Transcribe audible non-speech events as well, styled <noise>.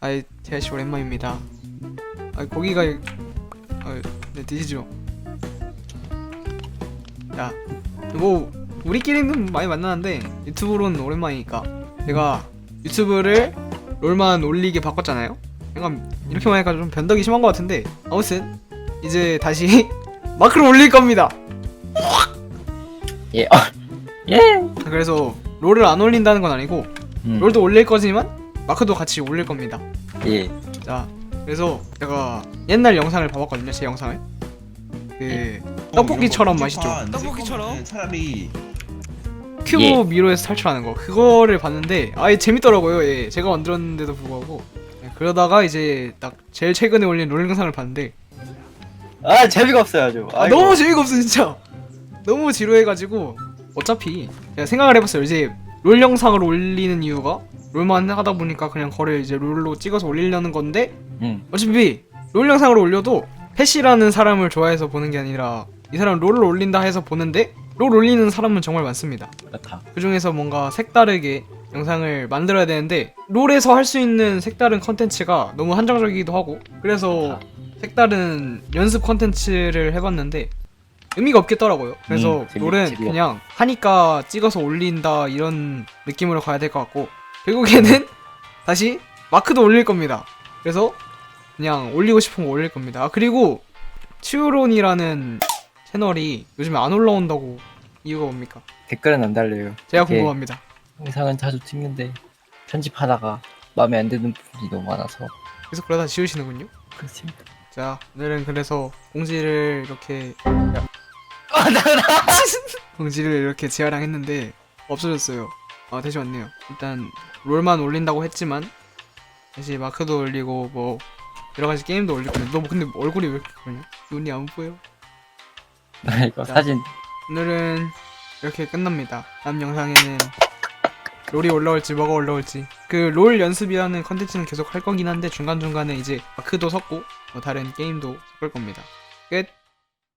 아이 태아씨 오랜만입니다. 아 고기가 아, 네 드시죠. 야, 뭐 우리끼리는 많이 만나는데 유튜브로는 오랜만이니까 제가 유튜브를 롤만 올리게 바꿨잖아요. 약간 이렇게 말하니까 좀 변덕이 심한 것 같은데 아무튼 이제 다시 <laughs> 마크를 올릴 겁니다. 예. 어. 예. 그래서 롤을 안 올린다는 건 아니고 음. 롤도 올릴 거지만 마크도 같이 올릴 겁니다. 예. 자, 그래서 제가 옛날 영상을 봐봤거든요. 제 영상을. 그 떡볶이처럼 맛있죠? 떡볶이처럼? 차라리 큐브 예. 미로에서 탈출하는 거 그거를 봤는데 아예 재밌더라고요. 예, 제가 만들었는데도 불구하고 예, 그러다가 이제 딱 제일 최근에 올린 롤 영상을 봤는데 아 재미가 없어요 아주. 아, 아이고. 너무 재미가 없어 진짜. 너무 지루해가지고 어차피 제가 생각을 해봤어요. 이제 롤 영상을 올리는 이유가 롤만 하다 보니까 그냥 거를 이제 롤로 찍어서 올리려는 건데 음. 어차피 롤 영상을 올려도 패시라는 사람을 좋아해서 보는 게 아니라 이 사람 롤을 올린다 해서 보는데 롤 올리는 사람은 정말 많습니다. 그렇다. 그 중에서 뭔가 색다르게 영상을 만들어야 되는데 롤에서 할 수 있는 색다른 컨텐츠가 너무 한정적이기도 하고 그래서 색다른 연습 컨텐츠를 해봤는데 의미가 없겠더라고요. 그래서 음, 재미가 그냥 하니까 찍어서 올린다 이런 느낌으로 가야 될 것 같고 결국에는 <laughs> 다시 마크도 올릴 겁니다. 그래서 그냥 올리고 싶은 거 올릴 겁니다. 아, 그리고 치우론이라는 채널이 요즘에 안 올라온다고 이유가 뭡니까? 댓글은 안 달려요. 제가 예. 궁금합니다. 영상은 자주 찍는데 편집하다가 마음에 안 드는 부분이 너무 많아서 그래서 그러다 지우시는군요. 그렇습니다. 자, 오늘은 그래서 공지를 이렇게 아, 나, 나. 공지를 이렇게 재활용했는데 없어졌어요. 아, 다시 왔네요. 일단 롤만 올린다고 했지만 다시 마크도 올리고 뭐 여러 가지 게임도 올릴 건데 너 근데 얼굴이 왜 이렇게 그러냐? 눈이 안 보여. 나 이거 자. 사진 오늘은 이렇게 끝납니다. 다음 영상에는 롤이 올라올지 뭐가 올라올지 그 롤 연습이라는 컨텐츠는 계속 할 거긴 한데 중간중간에 이제 마크도 섞고 뭐 다른 게임도 섞을 겁니다. 끝.